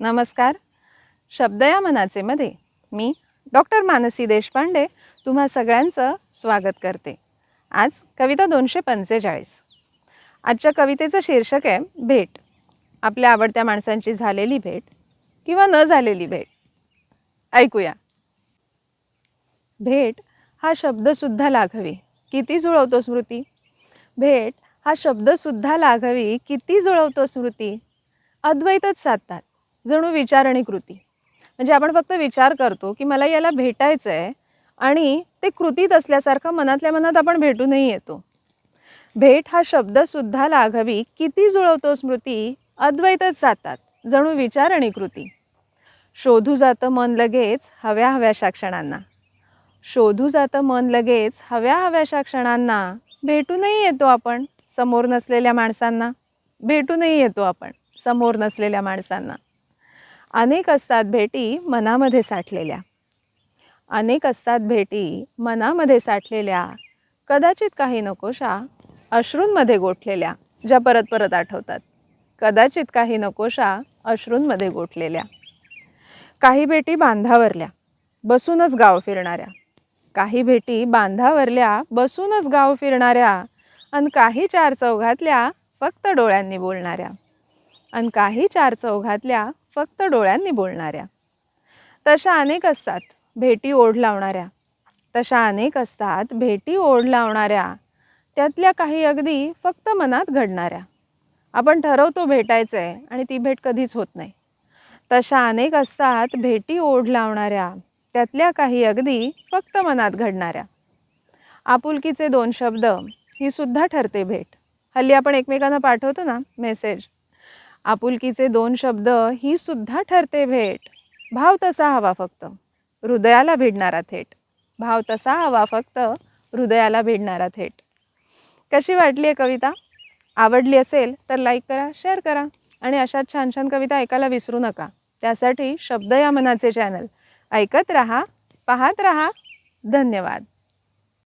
नमस्कार. शब्द या मनाचे मध्ये मी डॉक्टर मानसी देशपांडे तुम्हा सगळ्यांचं स्वागत करते. आज कविता दोनशे पंचेचाळीस. आजच्या कवितेचं शीर्षक आहे भेट. आपल्या आवडत्या माणसांची झालेली भेट किंवा न झालेली भेट. ऐकूया. भेट हा शब्दसुद्धा लाघवी. किती जुळवतो स्मृती? भेट हा शब्दसुद्धा लाघवी. किती जुळवतो स्मृती? अद्वैतच साधतात. जणू विचार आणि कृती. म्हणजे आपण फक्त विचार करतो की मला याला भेटायचं आहे आणि ते कृतीत असल्यासारखं मनातल्या मनात आपण भेटूनही येतो. भेट हा शब्दसुद्धा लाघवी किती जुळवतो स्मृती अद्वैतच जातात जणू विचार आणि कृती. शोधू जातं मन लगेच हव्या हव्याशा क्षणांना. शोधू जातं मन लगेच हव्या हव्याशा क्षणांना. भेटूनही येतो आपण समोर नसलेल्या माणसांना. भेटूनही येतो आपण समोर नसलेल्या माणसांना. अनेक असतात भेटी मनामध्ये साठलेल्या. अनेक असतात भेटी मनामध्ये साठलेल्या. कदाचित काही नकोशा अश्रूंमध्ये गोठलेल्या ज्या परत परत आठवतात. कदाचित काही नकोशा अश्रूंमध्ये गोठलेल्या. काही भेटी बांधावरल्या बसूनच गाव फिरणाऱ्या. काही भेटी बांधावरल्या बसूनच गाव फिरणाऱ्या. आणि काही चार चौघातल्या फक्त डोळ्यांनी बोलणाऱ्या. आणि काही चार चौघातल्या फक्त डोळ्यांनी बोलणाऱ्या. तशा अनेक असतात भेटी ओढ लावणाऱ्या. तशा अनेक असतात भेटी ओढ लावणाऱ्या. त्यातल्या काही अगदी फक्त मनात घडणाऱ्या. आपण ठरवतो भेटायचं आहे आणि ती भेट कधीच होत नाही. तशा अनेक असतात भेटी ओढ लावणाऱ्या. त्यातल्या काही अगदी फक्त मनात घडणाऱ्या. आपुलकीचे दोन शब्द ही सुद्धा ठरते भेट. हल्ली आपण एकमेकांना पाठवतो ना मेसेज. आपुलकीचे दोन शब्द ही सुद्धा ठरते भेट. भाव तसा हवा फक्त. हृदयाला भिडणारा थेट. भाव तसा हवा फक्त. हृदयाला भिडणारा थेट. कशी वाटली आहे कविता? आवडली असेल तर लाईक करा शेअर करा आणि अशाच छान छान कविता ऐकायला विसरू नका. त्यासाठी शब्द या मनाचे चॅनल ऐकत रहा पाहत रहा. धन्यवाद.